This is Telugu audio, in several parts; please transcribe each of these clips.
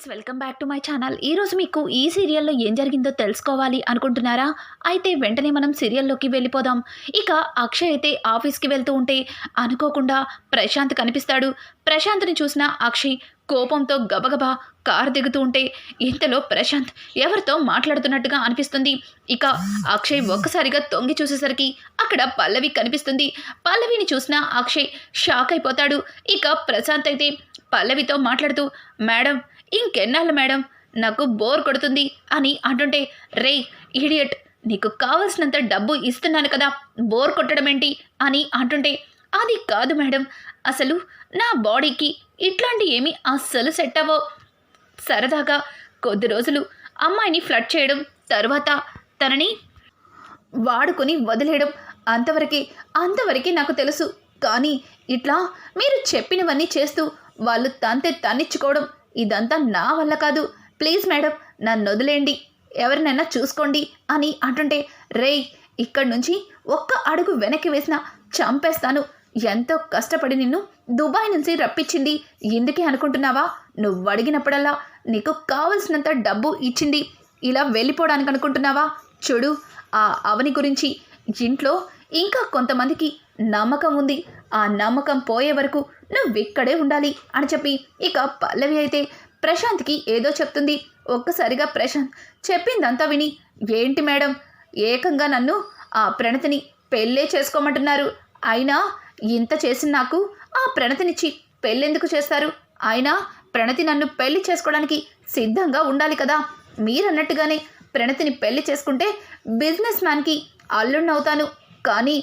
Friends welcome back to my channel. ఈరోజు మీకు ఈ సీరియల్లో ఏం జరిగిందో తెలుసుకోవాలి అనుకుంటున్నారా? అయితే వెంటనే మనం సీరియల్లోకి వెళ్ళిపోదాం. ఇక అక్షయ్ అయితే ఆఫీస్కి వెళ్తూ ఉంటే అనుకోకుండా ప్రశాంత్ కనిపిస్తాడు. ప్రశాంత్ని చూసిన అక్షయ్ కోపంతో గబగబా కారు దిగుతూ ఉంటే ఇంతలో ప్రశాంత్ ఎవరితో మాట్లాడుతున్నట్టుగా అనిపిస్తుంది? ఇక అక్షయ్ ఒక్కసారిగా తొంగి చూసేసరికి అక్కడ పల్లవి కనిపిస్తుంది. పల్లవిని చూసిన అక్షయ్ షాక్ అయిపోతాడు. ఇక ప్రశాంత్ అయితే పల్లవితో మాట్లాడుతూ మేడం ఇంకెన్నాళ్ళు మేడం? నాకు బోర్ కొడుతుంది అని అంటుంటే రే ఇడియట్ నీకు కావలసినంత డబ్బు ఇస్తున్నాను కదా బోర్ కొట్టడం ఏంటి? అని అంటుంటే అది కాదు మేడం అసలు నా బాడీకి ఇట్లాంటి ఏమీ అస్సలు సెట్ అవ్వవు. సరదాగా కొద్ది రోజులు అమ్మాయిని ఫ్లడ్ చేయడం తర్వాత తనని వాడుకొని వదిలేయడం అంతవరకే అంతవరకే నాకు తెలుసు. కానీ ఇట్లా మీరు చెప్పినవన్నీ చేస్తూ వాళ్ళు తంతే తన్నిచ్చుకోవడం ఇదంతా నా వల్ల కాదు. ప్లీజ్ మేడం నన్ను వదిలేండి ఎవరినైనా చూసుకోండి అని అంటుంటే రేయ్ ఇక్కడి నుంచి ఒక్క అడుగు వెనక్కి వేసినా చంపేస్తాను. ఎంతో కష్టపడి నిన్ను దుబాయ్ నుంచి రప్పించింది. ఎందుకే అనుకుంటున్నావా? నువ్వు అడిగినప్పుడల్లా నీకు కావలసినంత డబ్బు ఇచ్చింది. ఇలా వెళ్ళిపోవడానికి అనుకుంటున్నావా? చూడు ఆ అవని గురించి ఇంట్లో ఇంకా కొంతమందికి నమ్మకం ఉంది. ఆ నమ్మకం పోయే వరకు నువ్వు ఇక్కడే ఉండాలి అని చెప్పి ఇక పల్లవి అయితే ప్రశాంత్కి ఏదో చెప్తుంది. ఒక్కసారిగా ప్రశాంత్ చెప్పిందంతా విని ఏంటి మేడం ఏకంగా నన్ను ఆ ప్రణతిని పెళ్ళే చేసుకోమంటున్నారు. అయినా ఇంత చేసిన నాకు ఆ ప్రణతినిచ్చి పెళ్ళెందుకు చేస్తారు? అయినా ప్రణతి నన్ను పెళ్ళి చేసుకోవడానికి సిద్ధంగా ఉండాలి కదా. మీరన్నట్టుగానే ప్రణతిని పెళ్ళి చేసుకుంటే బిజినెస్ మ్యాన్కి అల్లుణ్ణవుతాను. కానీ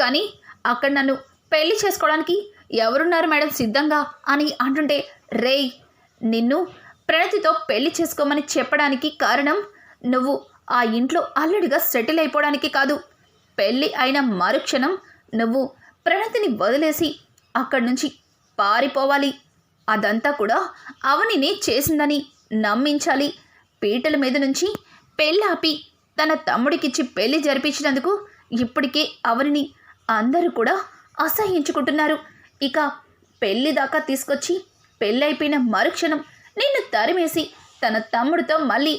కానీ అక్కడ నన్ను పెళ్ళి చేసుకోవడానికి ఎవరున్నారు మేడం సిద్ధంగా అని అంటుంటే రేయ్ నిన్ను ప్రణతితో పెళ్ళి చేసుకోమని చెప్పడానికి కారణం నువ్వు ఆ ఇంట్లో అల్లుడిగా సెటిల్ అయిపోవడానికి కాదు. పెళ్ళి అయిన మరుక్షణం నువ్వు ప్రణతిని వదిలేసి అక్కడి నుంచి పారిపోవాలి. అదంతా కూడా అవనినే చేసిందని నమ్మించాలి. పీటల మీద నుంచి పెళ్ళాపి తన తమ్ముడికిచ్చి పెళ్ళి జరిపించినందుకు ఇప్పటికే అవనిని అందరూ కూడా అసహించుకుంటున్నారు ఇక పెళ్ళి దాకా తీసుకొచ్చి పెళ్ళైపోయిన మరుక్షణం నిన్ను తరిమేసి తన తమ్ముడితో మళ్ళీ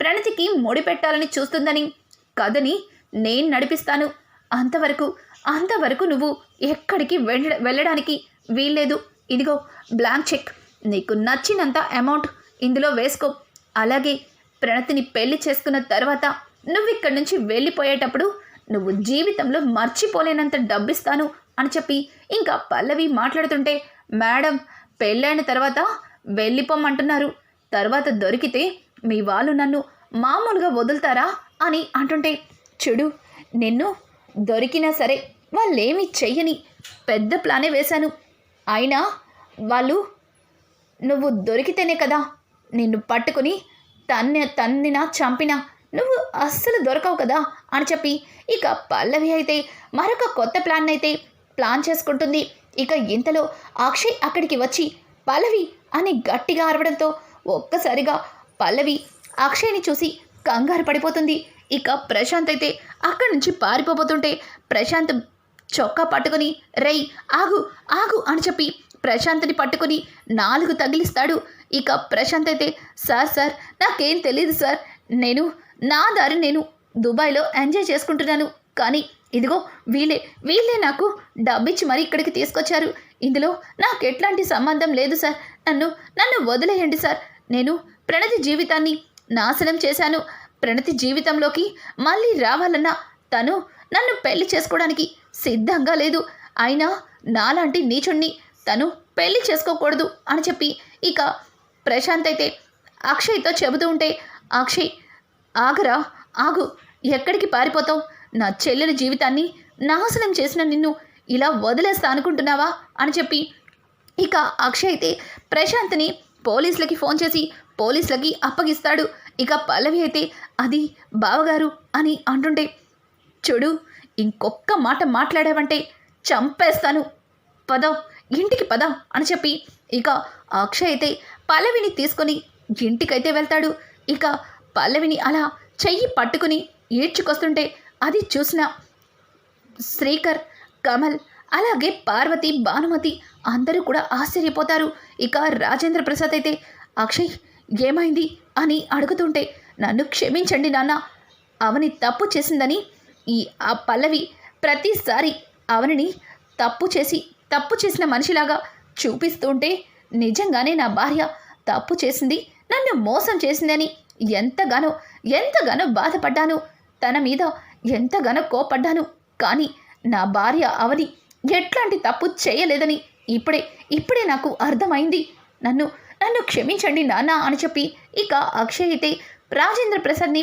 ప్రణతికి ముడిపెట్టాలని చూస్తుందని కథని నేను నడిపిస్తాను. అంతవరకు అంతవరకు నువ్వు ఎక్కడికి వెళ్ళ వెళ్ళడానికి వీల్లేదు. ఇదిగో బ్లాంక్ చెక్. నీకు నచ్చినంత అమౌంట్ ఇందులో వేసుకో. అలాగే ప్రణతిని పెళ్ళి చేసుకున్న తర్వాత నువ్వు ఇక్కడి నుంచి వెళ్ళిపోయేటప్పుడు నువ్వు జీవితంలో మర్చిపోలేనంత డబ్బిస్తాను అని చెప్పి ఇంకా పల్లవి మాట్లాడుతుంటే మేడం పెళ్ళైన తర్వాత వెళ్ళిపోమంటున్నారు. తర్వాత దొరికితే మీ వాళ్ళు నన్ను మామూలుగా వదులుతారా? అని అంటుంటే చెడు నిన్ను దొరికినా సరే వాళ్ళేమి చెయ్యని పెద్ద ప్లానే వేశాను. అయినా వాళ్ళు నువ్వు దొరికితేనే కదా నిన్ను పట్టుకుని తన్ని తన్నినా చంపినా నువ్వు అస్సలు దొరకవు కదా అని చెప్పి ఇక పల్లవి అయితే మరొక కొత్త ప్లాన్ అయితే ప్లాన్ చేసుకుంటుంది. ఇక ఇంతలో అక్షయ్ అక్కడికి వచ్చి పల్లవి అని గట్టిగా అరవడంతో ఒక్కసారిగా పల్లవి అక్షయ్ని చూసి కంగారు పడిపోతుంది. ఇక ప్రశాంత్ అయితే అక్కడి నుంచి పారిపోబోతుంటే ప్రశాంత్ చొక్కా పట్టుకొని రై ఆగు ఆగు అని చెప్పి ప్రశాంత్ని పట్టుకొని నాలుగు తగిలిస్తాడు. ఇక ప్రశాంత్ అయితే సార్ సార్ నాకేం తెలియదు సార్. నేను నా దారి నేను దుబాయ్లో ఎంజాయ్ చేసుకుంటున్నాను. కానీ ఇదిగో వీళ్ళే వీళ్ళే నాకు డబ్బిచ్చి మరీ ఇక్కడికి తీసుకొచ్చారు. ఇందులో నాకు ఎట్లాంటి సంబంధం లేదు సార్. నన్ను నన్ను వదిలేయండి సార్. నేను ప్రణతి జీవితాన్ని నాశనం చేశాను. ప్రణతి జీవితంలోకి మళ్ళీ రావాలన్నా తను నన్ను పెళ్ళి చేసుకోవడానికి సిద్ధంగా లేదు. అయినా నాలాంటి నీచుణ్ణి తను పెళ్ళి చేసుకోకూడదు అని చెప్పి ఇక ప్రశాంత్ అయితే అక్షయ్తో చెబుతూ ఉంటే అక్షయ్ ఆగరా ఆగు. ఎక్కడికి పారిపోతావు? నా చెల్లెల జీవితాన్ని నాశనం చేసిన నిన్ను ఇలా వదిలేస్తా అనుకుంటున్నావా? అని చెప్పి ఇక అక్షయ్ అయితే ప్రశాంత్ని పోలీసులకి ఫోన్ చేసి పోలీసులకి అప్పగిస్తాడు. ఇక పల్లవి అయితే అది బావగారు అని అంటుంటే చూడు ఇంకొక్క మాట మాట్లాడావంటే చంపేస్తాను. పద ఇంటికి పద అని చెప్పి ఇక అక్షయ్ అయితే పల్లవిని తీసుకొని ఇంటికైతే వెళ్తాడు. ఇక పల్లవిని అలా చెయ్యి పట్టుకుని ఈడ్చుకొస్తుంటే అది చూసిన శ్రీకర్ కమల్ అలాగే పార్వతి భానుమతి అందరూ కూడా ఆశ్చర్యపోతారు. ఇక రాజేంద్ర ప్రసాద్ అయితే అక్షయ్ ఏమైంది? అని అడుగుతుంటే నన్ను క్షమించండి నాన్న అవని తప్పు చేసిందని ఈ ఆ పల్లవి ప్రతిసారి అవనిని తప్పు చేసి తప్పు చేసిన మనిషిలాగా చూపిస్తుంటే నిజంగానే నా భార్య తప్పు చేసింది నన్ను మోసం చేసిందని ఎంతగానో ఎంతగానో బాధపడ్డాను. తన మీద ఎంతగానో కోపడ్డాను కానీ నా భార్య అవని ఎట్లాంటి తప్పు చేయలేదని ఇప్పుడే ఇప్పుడే నాకు అర్థమైంది. నన్ను నన్ను క్షమించండి నాన్న అని చెప్పి ఇక అక్షయ్ అయితే రాజేంద్ర ప్రసాద్ని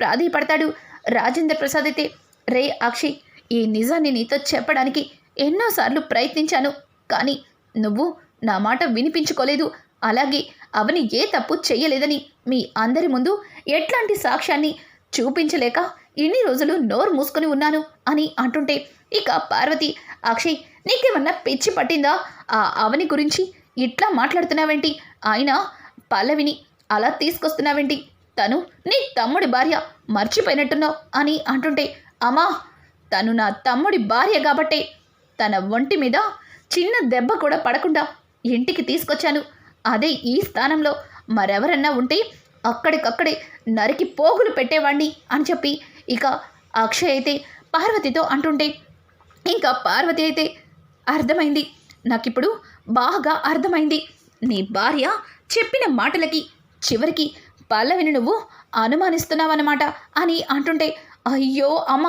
ప్రాధీపడతాడు రాజేంద్ర ప్రసాద్ అయితే రే అక్షయ్ ఈ నిజాన్ని నీతో చెప్పడానికి ఎన్నోసార్లు ప్రయత్నించాను. కానీ నువ్వు నా మాట వినిపించుకోలేదు. అలాగే అవని ఏ తప్పు చేయలేదని మీ అందరి ముందు ఎట్లాంటి సాక్ష్యాన్ని చూపించలేక ఇన్ని రోజులు నోరు మూసుకొని ఉన్నాను అని అంటుంటే ఇక పార్వతి అక్షయ్ నీకేమన్నా పిచ్చి పట్టిందా? ఆ అవని గురించి ఇట్లా మాట్లాడుతున్నావేంటి? ఆయన పల్లవిని అలా తీసుకొస్తున్నావేంటి? తను నీ తమ్ముడి భార్య మర్చిపోయినట్టున్నావు అని అంటుంటే అమ్మా తను నా తమ్ముడి భార్య కాబట్టే తన ఒంటి మీద చిన్న దెబ్బ కూడా పడకుండా ఇంటికి తీసుకొచ్చాను. అదే ఈ స్థానంలో మరెవరన్నా ఉంటే అక్కడికక్కడే నరికి పోగులు పెట్టేవాణ్ణి అని చెప్పి ఇక అక్షయ్ అయితే పార్వతితో అంటుంటే ఇంకా పార్వతి అయితే అర్థమైంది. నాకిప్పుడు బాగా అర్థమైంది. నీ భార్య చెప్పిన మాటలకి చివరికి పల్లవిని నువ్వు అనుమానిస్తున్నావన్నమాట అని అంటుంటే అయ్యో అమ్మ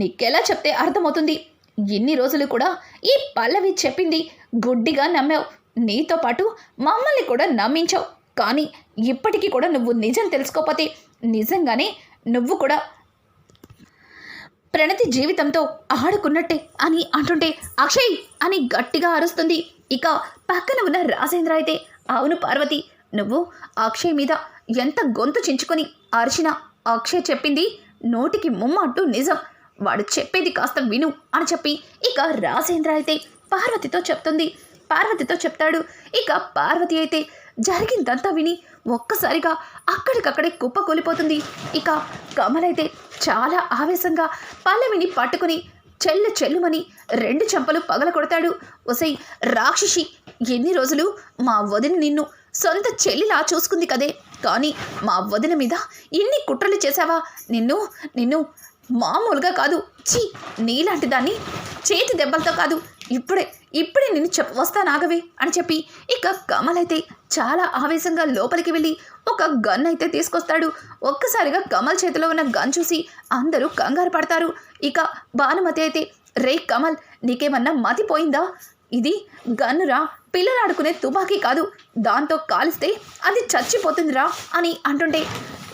నీకెలా చెప్తే అర్థమవుతుంది? ఎన్ని రోజులు కూడా ఈ పల్లవి చెప్పింది గుడ్డిగా నమ్మావు. నీతో పాటు మమ్మల్ని కూడా నమ్మించావు. కానీ ఇప్పటికీ కూడా నువ్వు నిజం తెలుసుకోకపోతే నిజంగానే నువ్వు కూడా ప్రణతి జీవితంతో ఆడుకున్నట్టే అని అంటుంటే అక్షయ్ అని గట్టిగా అరుస్తుంది. ఇక పక్కన ఉన్న రాజేంద్ర అయితే అవును పార్వతి నువ్వు అక్షయ్ మీద ఎంత గొంతు చించుకొని అరిచినా అక్షయ్ చెప్పింది నోటికి ముమ్మంటూ నిజం. వాడు చెప్పేది కాస్త విను అని చెప్పి ఇక రాజేంద్ర అయితే పార్వతితో చెప్తుంది. పార్వతితో చెప్తాడు. ఇక పార్వతి అయితే జరిగిందంతా విని ఒక్కసారిగా అక్కడికక్కడే కుప్పకూలిపోతుంది ఇక కమలైతే చాలా ఆవేశంగా పల్లవిని పట్టుకుని చెల్లు చెల్లుమని రెండు చెంపలు పగల కొడతాడు. ఒసై రాక్షసి ఎన్ని రోజులు మా వదిన నిన్ను సొంత చెల్లిలా చూసుకుంది కదే. కానీ మా వదిన మీద ఇన్ని కుట్రలు చేశావా? నిన్ను నిన్ను మామూలుగా కాదు. ఛీ నీలాంటి దాన్ని చేతి దెబ్బలతో కాదు. ఇప్పుడే ఇప్పుడే నేను చెప్ప వస్తాను వస్తానాగవే అని చెప్పి ఇక కమల్ అయితే చాలా ఆవేశంగా లోపలికి వెళ్ళి ఒక గన్ అయితే తీసుకొస్తాడు. ఒక్కసారిగా కమల్ చేతిలో ఉన్న గన్ చూసి అందరూ కంగారు పడతారు. ఇక భానుమతి అయితే రే కమల్ నీకేమన్నా మతిపోయిందా ఇది గన్నురా పిల్లలు ఆడుకునే తుపాకీ కాదు. దాంతో కాలిస్తే అది చచ్చిపోతుందిరా అని అంటుంటే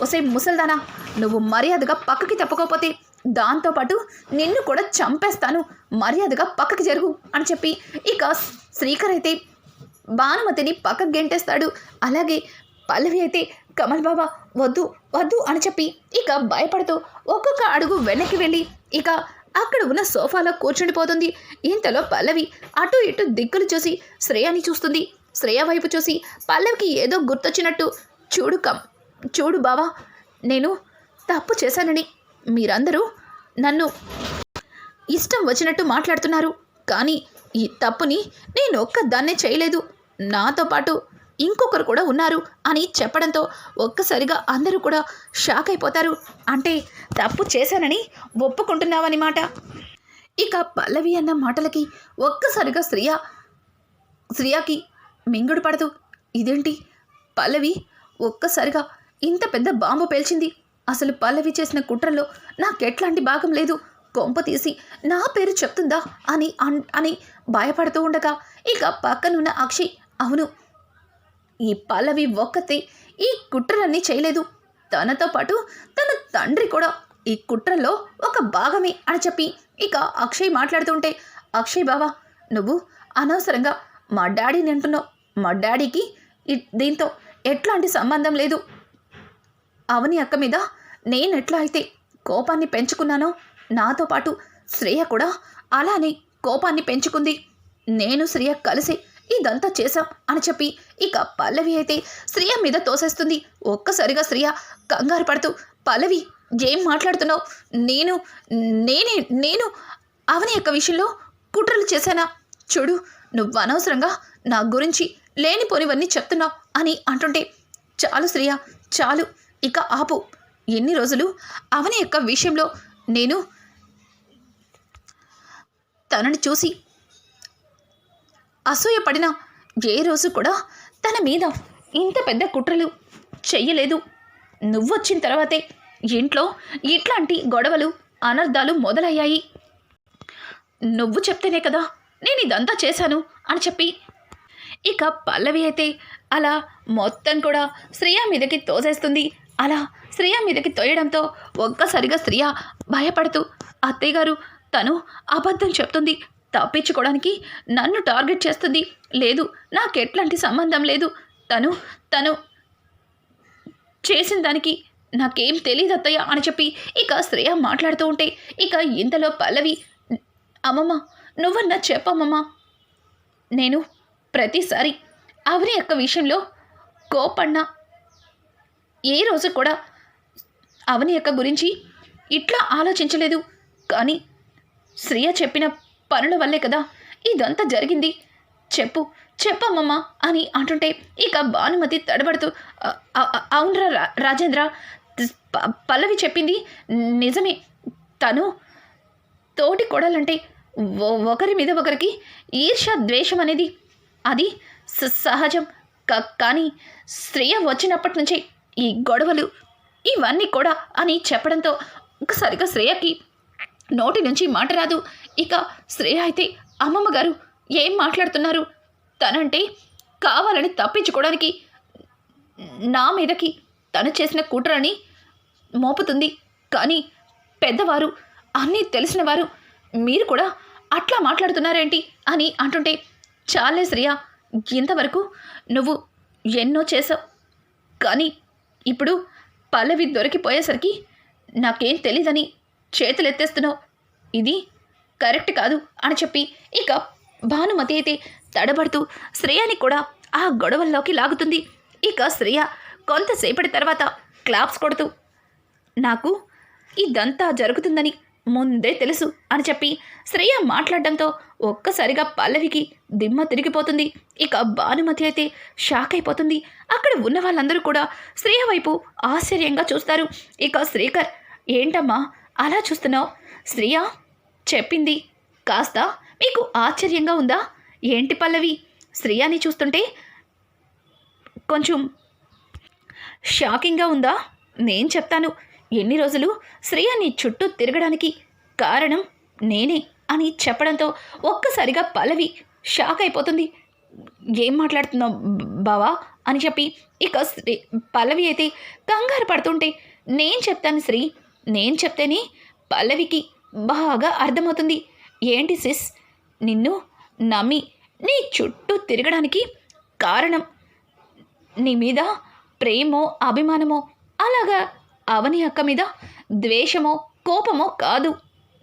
ఒసే ముసల్దానా నువ్వు మర్యాదగా పక్కకి తప్పుకోపోతే దాంతోపాటు నిన్ను కూడా చంపేస్తాను. మర్యాదగా పక్కకి జరుగు అని చెప్పి ఇక శ్రీకర్ అయితే భానుమతిని పక్కకు గెంటేస్తాడు. అలాగే పల్లవి అయితే కమల్ బాబా వద్దు వద్దు అని చెప్పి ఇక భయపడుతూ ఒక్కొక్క అడుగు వెనక్కి వెళ్ళి ఇక అక్కడ ఉన్న సోఫాలో కూర్చుండిపోతుంది. ఇంతలో పల్లవి అటు ఇటు దిక్కులు చూసి శ్రేయాని చూస్తుంది. శ్రేయ వైపు చూసి పల్లవికి ఏదో గుర్తొచ్చినట్టు చూడు కమ్ చూడు బావా నేను తప్పు చేశానని మీరందరూ నన్ను ఇష్టం వచ్చినట్టు మాట్లాడుతున్నారు. కానీ ఈ తప్పుని నేను ఒక్కదాన్నే చేయలేదు. నాతో పాటు ఇంకొకరు కూడా ఉన్నారు అని చెప్పడంతో ఒక్కసారిగా అందరూ కూడా షాక్ అయిపోతారు. అంటే తప్పు చేశానని ఒప్పుకుంటున్నావన్నమాట ఇక పల్లవి అన్న మాటలకి ఒక్కసారిగా శ్రియ శ్రియాకి మింగుడు పడదు ఇదేంటి? పల్లవి ఒక్కసారిగా ఇంత పెద్ద బాంబు పేల్చింది. అసలు పల్లవి చేసిన కుట్రలో నాకెట్లాంటి భాగం లేదు. కొంప తీసి నా పేరు చెప్తుందా అని అన్- అని భయపడుతూ ఉండగా ఇక పక్కనున్న అక్షయ్ అవును ఈ పల్లవి ఒక్కతే ఈ కుట్రలన్నీ చేయలేదు. తనతో పాటు తన తండ్రి కూడా ఈ కుట్రలో ఒక భాగమే అని చెప్పి ఇక అక్షయ్ మాట్లాడుతుంటే అక్షయ్ బావా నువ్వు అనవసరంగా మా డాడీని అంటున్నావు. మా డాడీకి దీంతో ఎట్లాంటి సంబంధం లేదు. అవని అక్క మీద నేను ఎట్లా అయితే కోపాన్ని పెంచుకున్నానో నాతో పాటు శ్రేయ కూడా అలానే కోపాన్ని పెంచుకుంది. నేను శ్రేయ కలిసి ఇదంతా చేశాం అని చెప్పి ఇక పల్లవి అయితే శ్రేయ మీద తోసేస్తుంది. ఒక్కసారిగా శ్రేయ కంగారు పడుతూ పల్లవి ఏం మాట్లాడుతున్నావు? నేను నేనే నేను అవని యొక్క విషయంలో కుట్రలు చేశానా? చూడు నువ్వు అనవసరంగా నా గురించి లేనిపోనివన్నీ చెప్తున్నావు అని అంటుంటే చాలు శ్రియ చాలు. ఇక ఆపు. ఎన్ని రోజులు? అవని యొక్క విషయంలో నేను తనని చూసి అసూయపడిన ఏ రోజు కూడా తన మీద ఇంత పెద్ద కుట్రలు చెయ్యలేదు. నువ్వొచ్చిన తర్వాతే ఇంట్లో ఇట్లాంటి గొడవలు అనర్థాలు మొదలయ్యాయి. నువ్వు చెప్తేనే కదా నేను ఇదంతా చేశాను అని చెప్పి. ఇక పల్లవి అయితే అలా మొత్తం కూడా శ్రేయా మీదకి తోసేస్తుంది. అలా శ్రియ మీదకి తోయడంతో ఒక్కసారిగా శ్రియ భయపడుతూ అత్తయ్య గారు తను అబద్ధం చెప్తుంది. తప్పించుకోవడానికి నన్ను టార్గెట్ చేస్తుంది. లేదు నాకు ఎట్లాంటి సంబంధం లేదు. తను తను చేసిన దానికి నాకేం తెలియదు అత్తయ్య అని చెప్పి ఇక శ్రేయ మాట్లాడుతూ ఉంటే ఇక ఇంతలో పల్లవి అమ్మమ్మ నువ్వన్నా చెప్పమ్మమ్మ. నేను ప్రతిసారి అవని యొక్క విషయంలో కోపన్నా ఏ రోజు కూడా అవని యొక్క గురించి ఇట్లా ఆలోచించలేదు. కానీ శ్రియ చెప్పిన పనుల వల్లే కదా ఇదంతా జరిగింది. చెప్పు చెప్పమ్మమ్మా అని అంటుంటే ఇక భానుమతి తడబడుతూ అవునరా రాజేంద్ర ప- పల్లవి చెప్పింది నిజమే. తను తోటి కొడాలంటే ఒకరి మీద ఒకరికి ఈర్ష ద్వేషం అనేది అది స- సహజం. క- కానీ శ్రేయ వచ్చినప్పటి నుంచే ఈ గొడవలు ఇవన్నీ కూడా అని చెప్పడంతో ఒకసారిగా శ్రేయకి నోటి నుంచి మాట రాదు. ఇక శ్రేయ అయితే అమ్మమ్మ గారు ఏం మాట్లాడుతున్నారు? తనంటే కావాలని తప్పించుకోవడానికి నా మీదకి తను చేసిన కుట్రని మోపుతుంది. కానీ పెద్దవారు అన్నీ తెలిసిన వారు మీరు కూడా అట్లా మాట్లాడుతున్నారేంటి అని అంటుంటే చాలే శ్రియ ఇంతవరకు నువ్వు ఎన్నో చేసావు కానీ ఇప్పుడు పల్లవి దొరికిపోయేసరికి నాకేం తెలీదని చేతులెత్తేస్తున్నావు. ఇది కరెక్ట్ కాదు అని చెప్పి ఇక భానుమతి అయితే తడబడుతూ శ్రేయాని కూడా ఆ గొడవల్లోకి లాగుతుంది. ఇక శ్రేయ కొంతసేపటి తర్వాత క్లాప్స్ కొడుతూ నాకు ఇదంతా జరుగుతుందని ముందే తెలుసు అని చెప్పి శ్రేయ మాట్లాడడంతో ఒక్కసారిగా పల్లవికి దిమ్మ తిరిగిపోతుంది. ఇక భానుమతి అయితే షాక్ అయిపోతుంది. అక్కడ ఉన్న వాళ్ళందరూ కూడా శ్రేయ వైపు ఆశ్చర్యంగా చూస్తారు. ఇక శ్రీకర్ ఏంటమ్మా అలా చూస్తున్నావు? శ్రేయ చెప్పింది కాస్త మీకు ఆశ్చర్యంగా ఉందా? ఏంటి పల్లవి? శ్రేయాని చూస్తుంటే కొంచెం షాకింగ్గా ఉందా? నేను చెప్తాను. ఎన్ని రోజులు శ్రేయ నీ చుట్టూ తిరగడానికి కారణం నేనే అని చెప్పడంతో ఒక్కసారిగా పల్లవి షాక్ అయిపోతుంది. ఏం మాట్లాడుతున్నావు బావా అని చెప్పి ఇక శ్రీ పల్లవి అయితే కంగారు పడుతుంటే నేను చెప్తాను శ్రీ నేను చెప్తేనే పల్లవికి బాగా అర్థమవుతుంది. ఏంటి సిస్ నిన్ను నమ్మి నీ చుట్టూ తిరగడానికి కారణం నీ మీద ప్రేమో అభిమానమో అలాగా అవని అక్క మీద ద్వేషమో కోపమో కాదు.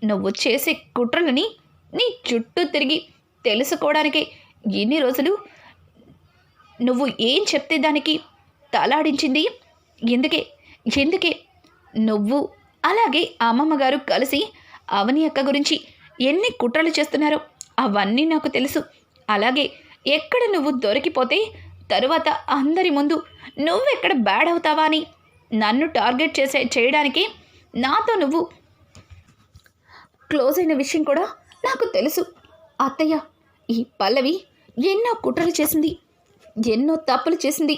నువ్వు చేసే కుట్రలని నీ చుట్టూ తిరిగి తెలుసుకోవడానికి ఎన్ని రోజులు? నువ్వు ఏం చెప్తే దానికి తలాడించింది? ఎందుకే? ఎందుకే? నువ్వు అలాగే అమ్మమ్మ గారు కలిసి అవని అక్క గురించి ఎన్ని కుట్రలు చేస్తున్నారో అవన్నీ నాకు తెలుసు. అలాగే ఎక్కడ నువ్వు దొరికిపోతే తరువాత అందరి ముందు నువ్వెక్కడ బ్యాడ్ అవుతావా అని నన్ను టార్గెట్ చేసే చేయడానికి నాతో నువ్వు క్లోజ్ అయిన విషయం కూడా నాకు తెలుసు. అత్తయ్య ఈ పల్లవి ఎన్నో కుట్రలు చేసింది ఎన్నో తప్పులు చేసింది.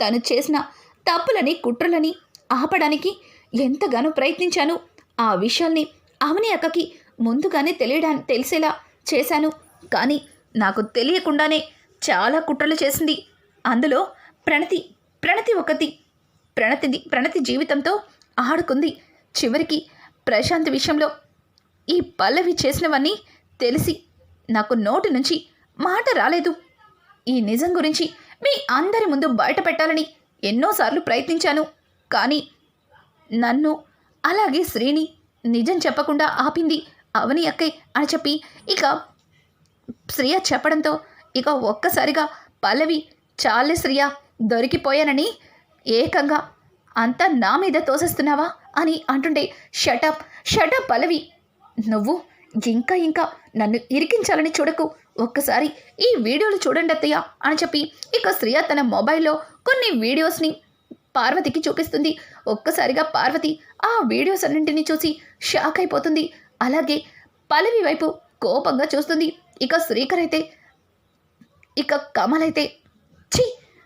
తను చేసిన తప్పులని కుట్రలని ఆపడానికి ఎంతగానో ప్రయత్నించాను. ఆ విషయాల్ని అవని అక్కకి ముందుగానే తెలియడా తెలిసేలా చేశాను. కానీ నాకు తెలియకుండానే చాలా కుట్రలు చేసింది. అందులో ప్రణతి ప్రణతి ఒకటి ప్రణతిది ప్రణతి జీవితంతో ఆడుకుంది. చివరికి ప్రశాంత్ విషయంలో ఈ పల్లవి చేసినవన్నీ తెలిసి నాకు నోటి నుంచి మాట రాలేదు. ఈ నిజం గురించి మీ అందరి ముందు బయట పెట్టాలని ఎన్నోసార్లు ప్రయత్నించాను. కానీ నన్ను అలాగే శ్రీని నిజం చెప్పకుండా ఆపింది అవని అక్కై అని చెప్పి ఇక శ్రియ చెప్పడంతో ఇక ఒక్కసారిగా పల్లవి చాలే శ్రియ దొరికిపోయానని ఏకంగా అంతా నా మీద తోసేస్తున్నావా? అని అంటుండే షటప్ షటప్ పలవి నువ్వు ఇంకా ఇంకా నన్ను ఇరికించాలని చూడకు. ఒక్కసారి ఈ వీడియోలు చూడండి అత్తయ్య అని చెప్పి ఇక శ్రియ తన మొబైల్లో కొన్ని వీడియోస్ని పార్వతికి చూపిస్తుంది. ఒక్కసారిగా పార్వతి ఆ వీడియోస్ అన్నింటినీ చూసి షాక్ అయిపోతుంది. అలాగే పలవి వైపు కోపంగా చూస్తుంది. ఇక శ్రీకర్ అయితే ఇక కమల్ అయితే ఛీ!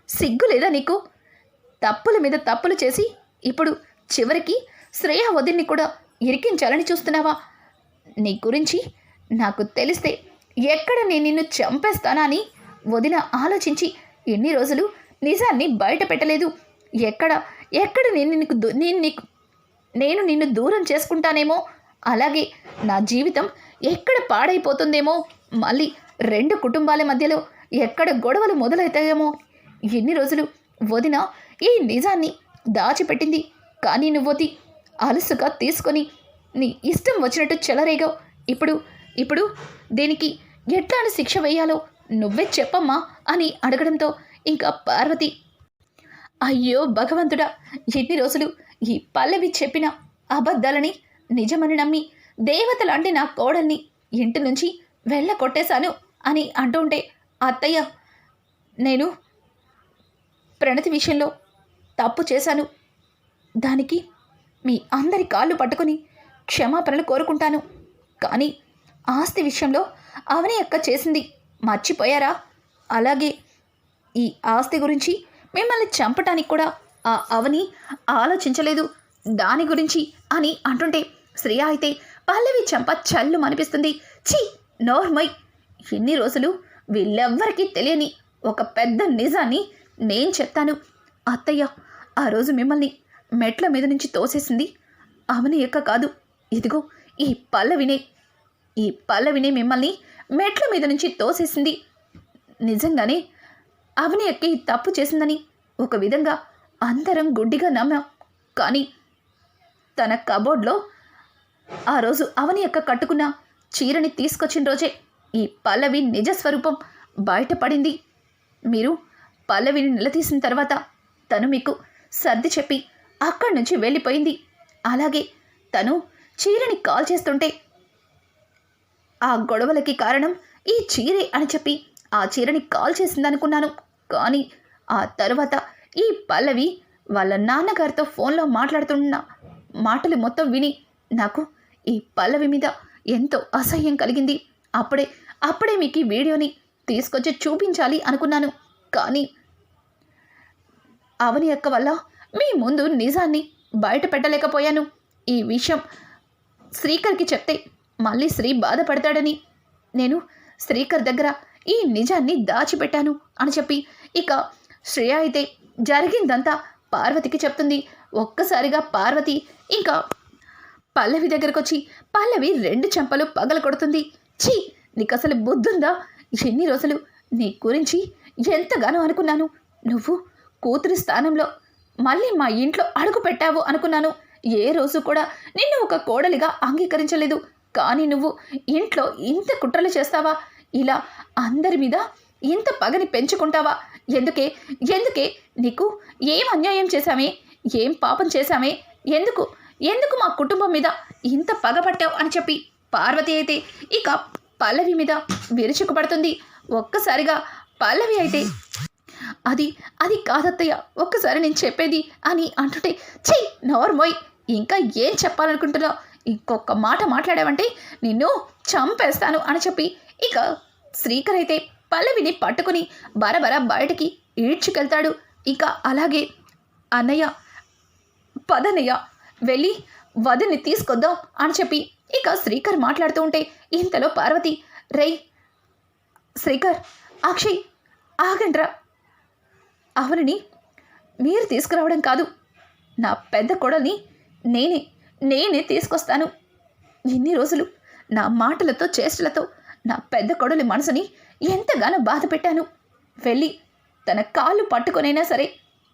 సిగ్గు లేదా నీకు? తప్పుల మీద తప్పులు చేసి ఇప్పుడు చివరికి శ్రేయ వదిన్ని కూడా ఇరికించాలని చూస్తున్నావా? నీ గురించి నాకు తెలిస్తే ఎక్కడ నేను నిన్ను చంపేస్తానా అని వదిన ఆలోచించి ఎన్ని రోజులు నిజాన్ని బయట పెట్టలేదు. ఎక్కడ ఎక్కడ నేను నీకు దు- నేను నీకు నేను నిన్ను దూరం చేసుకుంటానేమో? అలాగే నా జీవితం ఎక్కడ పాడైపోతుందేమో? మళ్ళీ రెండు కుటుంబాల మధ్యలో ఎక్కడ గొడవలు మొదలవుతాయేమో? ఎన్ని రోజులు వదిన ఈ నిజాన్ని దాచిపెట్టింది? కానీ నువ్వొది అలసుగా తీసుకొని నీ ఇష్టం వచ్చినట్టు చెలరేగావు. ఇప్పుడు ఇప్పుడు దీనికి ఎట్లాంటి శిక్ష వేయాలో నువ్వే చెప్పమ్మా అని అడగడంతో ఇంకా పార్వతి అయ్యో భగవంతుడా ఎన్ని రోజులు ఈ పల్లవి చెప్పిన అబద్ధాలని నిజమని నమ్మి దేవత లాంటి నా కోడల్ని ఇంటి నుంచి వెళ్ళ కొట్టేశాను అని అంటుంటే అత్తయ్య నేను ప్రణతి విషయంలో తప్పు చేశాను. దానికి మీ అందరి కాళ్ళు పట్టుకొని క్షమాపణలు కోరుకుంటాను. కానీ ఆస్తి విషయంలో అవని అక్క చేసింది మర్చిపోయారా? అలాగే ఈ ఆస్తి గురించి మిమ్మల్ని చంపటానికి కూడా ఆ అవని ఆలోచించలేదు. దాని గురించి అని అంటుంటే శ్రేయ అయితే పల్లవి చంప చల్లు అనిపిస్తుంది ఛీ నోర్మై. ఎన్ని రోజులు వీళ్ళెవ్వరికీ తెలియని ఒక పెద్ద నిజాన్ని నేను చెప్తాను. అత్తయ్య ఆ రోజు మిమ్మల్ని మెట్ల మీద నుంచి తోసేసింది అవని ఎక్క కాదు. ఇదిగో ఈ పల్లవినే ఈ పల్లవినే మిమ్మల్ని మెట్ల మీద నుంచి తోసేసింది. నిజంగానే అవని ఎక్కి తప్పు చేసిందని ఒక విధంగా అందరం గుడ్డిగా నమ్మాం. కానీ తన కబోర్డ్లో ఆ రోజు అవని యొక్క కట్టుకున్న చీరని తీసుకొచ్చిన రోజే ఈ పల్లవి నిజస్వరూపం బయటపడింది. మీరు పల్లవిని నిలదీసిన తర్వాత తను మీకు సర్ది చెప్పి అక్కడి నుంచి వెళ్ళిపోయింది. అలాగే తను చీరని కాల్ చేస్తుంటే ఆ గొడవలకి కారణం ఈ చీరే అని చెప్పి ఆ చీరని కాల్ చేసిందనుకున్నాను. కానీ ఆ తర్వాత ఈ పల్లవి వాళ్ళ నాన్నగారితో ఫోన్లో మాట్లాడుతున్న మాటలు మొత్తం విని నాకు ఈ పల్లవి మీద ఎంతో అసహ్యం కలిగింది. అప్పుడే అప్పుడే మీకు ఈ వీడియోని తీసుకొచ్చి చూపించాలి అనుకున్నాను. కానీ అవని అక్క వల్ల మీ ముందు నిజాన్ని బయట పెట్టలేకపోయాను. ఈ విషయం శ్రీకర్కి చెప్తే మళ్ళీ శ్రీ బాధపడతాడని. నేను శ్రీకర్ దగ్గర ఈ నిజాన్ని దాచిపెట్టాను అని చెప్పి ఇక శ్రేయ అయితే జరిగిందంతా పార్వతికి చెప్తుంది. ఒక్కసారిగా పార్వతి ఇంకా పల్లవి దగ్గరకు వచ్చి పల్లవి రెండు చెంపలు పగల కొడుతుంది ఛీ! నీకు అసలు బుద్ధుందా? ఎన్ని రోజులు నీ గురించి ఎంతగానో అనుకున్నాను. నువ్వు కూతురి స్థానంలో మళ్ళీ మా ఇంట్లో అడుగు పెట్టావు అనుకున్నాను. ఏ రోజు కూడా నిన్ను ఒక కోడలిగా అంగీకరించలేదు. కానీ నువ్వు ఇంట్లో ఇంత కుట్రలు చేస్తావా? ఇలా అందరి మీద ఇంత పగని పెంచుకుంటావా? ఎందుకే? ఎందుకే? నీకు ఏం అన్యాయం చేశామే? ఏం పాపం చేశామే? ఎందుకు? ఎందుకు మా కుటుంబం మీద ఇంత పగబట్టావు అని చెప్పి పార్వతి అయితే ఇక పల్లవి మీద విరుచుకుపడుతుంది. ఒక్కసారిగా పల్లవి అయితే అది అది కాదత్తయ్య ఒక్కసారి నేను చెప్పేది అని అంటుంటే ఛీ నోర్మోయ్ ఇంకా ఏం చెప్పాలనుకుంటున్నావు? ఇంకొక మాట మాట్లాడావంటే నిన్ను చంపేస్తాను అని చెప్పి ఇక శ్రీకర్ అయితే పల్లవిని పట్టుకుని బరబర బయటికి ఈడ్చుకెళ్తాడు. ఇక అలాగే అన్నయ్య పదనయ్య వెళ్ళి వదిని తీసుకొద్దాం అని చెప్పి ఇక శ్రీకర్ మాట్లాడుతూ ఉంటే ఇంతలో పార్వతి రేయ్ శ్రీకర్ అక్షయ్ ఆగండ్రా. అవునని మీరు తీసుకురావడం కాదు. నా పెద్ద కొడల్ని నేనే నేనే తీసుకొస్తాను. ఇన్ని రోజులు నా మాటలతో చేష్టలతో నా పెద్ద కొడలి మనసుని ఎంతగానో బాధ పెట్టాను. వెళ్ళి తన కాళ్ళు పట్టుకొనైనా సరే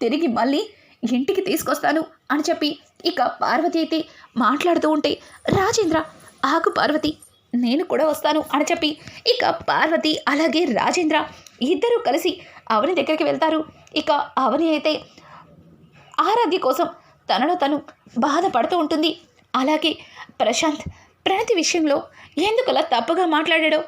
తిరిగి మళ్ళీ ఇంటికి తీసుకొస్తాను అని చెప్పి ఇక పార్వతి అయితే మాట్లాడుతూ ఉంటే రాజేంద్ర ఆగు పార్వతి నేను కూడా వస్తాను అని చెప్పి ఇక పార్వతి అలాగే రాజేంద్ర ఇద్దరూ కలిసి అవని దగ్గరికి వెళ్తారు. ఇక అవని అయితే ఆరాధ్య కోసం తనలో తను బాధపడుతూ ఉంటుంది. అలాగే ప్రశాంత్ ప్రణతి విషయంలో ఎందుకలా తప్పుగా మాట్లాడాడో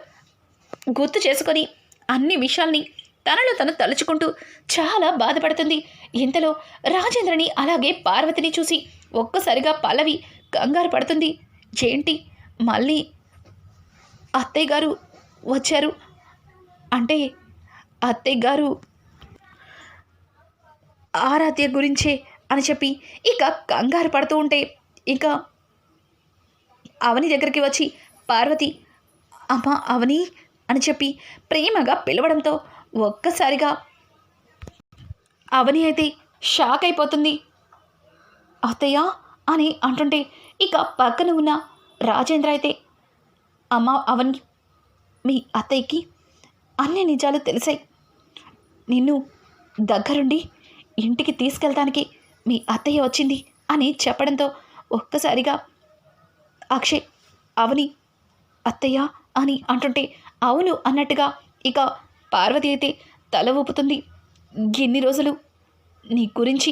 గుర్తు చేసుకొని అన్ని విషయాల్ని తనలో తను తలుచుకుంటూ చాలా బాధపడుతుంది. ఇంతలో రాజేంద్రని అలాగే పార్వతిని చూసి ఒక్కసారిగా పల్లవి కంగారు పడుతుంది. ఏంటి? మళ్ళీ అత్తయ్య గారు వచ్చారు? అంటే అత్తయ్య గారు ఆరాధ్య గురించే అని చెప్పి ఇక కంగారు పడుతూ ఉంటే ఇక అవని దగ్గరికి వచ్చి పార్వతి అమ్మ అవని అని చెప్పి ప్రేమగా పిలవడంతో ఒక్కసారిగా అవని అయితే షాక్ అయిపోతుంది. అత్తయ్య అని అంటుంటే ఇక పక్కన ఉన్న రాజేంద్ర అయితే అమ్మ అవని మీ అత్తయ్యకి అన్ని నిజాలు తెలిసాయి. నిన్ను దగ్గరుండి ఇంటికి తీసుకెళ్ళడానికి మీ అత్తయ్య వచ్చింది అని చెప్పడంతో ఒక్కసారిగా అక్షయ్ అవని అత్తయ్య అని అంటుంటే అవును అన్నట్టుగా ఇక పార్వతి అయితే తల ఊపుతుంది. ఇన్ని రోజులు నీ గురించి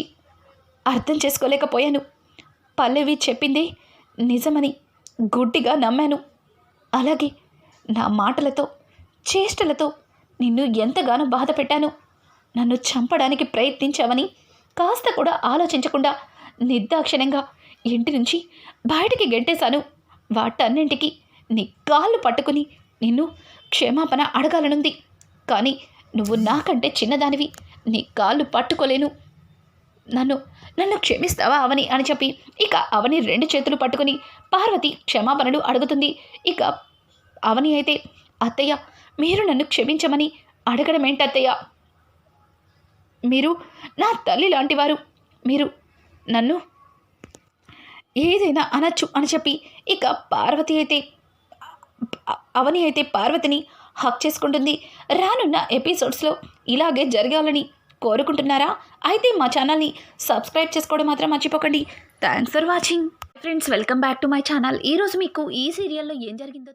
అర్థం చేసుకోలేకపోయాను. పల్లవి చెప్పింది నిజమని గుడ్డిగా నమ్మాను. అలాగే నా మాటలతో చేష్టలతో నిన్ను ఎంతగానో బాధ పెట్టాను నన్ను చంపడానికి ప్రయత్నించావని కాస్త కూడా ఆలోచించకుండా నిర్దాక్షిణ్యంగా ఇంటి నుంచి బయటికి గెంటేశాను. వాటన్నింటికి నీ కాళ్ళు పట్టుకుని నిన్ను క్షమాపణ అడగాలనుంది. కానీ నువ్వు నాకంటే చిన్నదానివి. నీ కాళ్ళు పట్టుకోలేను. నన్ను నన్ను క్షమిస్తావా అవని అని చెప్పి ఇక అవని రెండు చేతులు పట్టుకుని పార్వతి క్షమాపణలు అడుగుతుంది. ఇక అవని అయితే అత్తయ్య మీరు నన్ను క్షమించమని అడగడమేంటత్తయ్య? మీరు నా తల్లి లాంటివారు. మీరు నన్ను ఏదైనా అనొచ్చు అని చెప్పి ఇక పార్వతి అయితే అవని అయితే పార్వతిని హక్ చేసుకుంటుంది. రానున్న ఎపిసోడ్స్లో ఇలాగే జరగాలని కోరుకుంటున్నారా? అయితే మా ఛానల్ని సబ్స్క్రైబ్ చేసుకోవడం మాత్రం మర్చిపోకండి. Thanks for watching. Friends welcome back to my channel. ఈరోజు మీకు ఈ సీరియల్లో ఏం జరిగిందో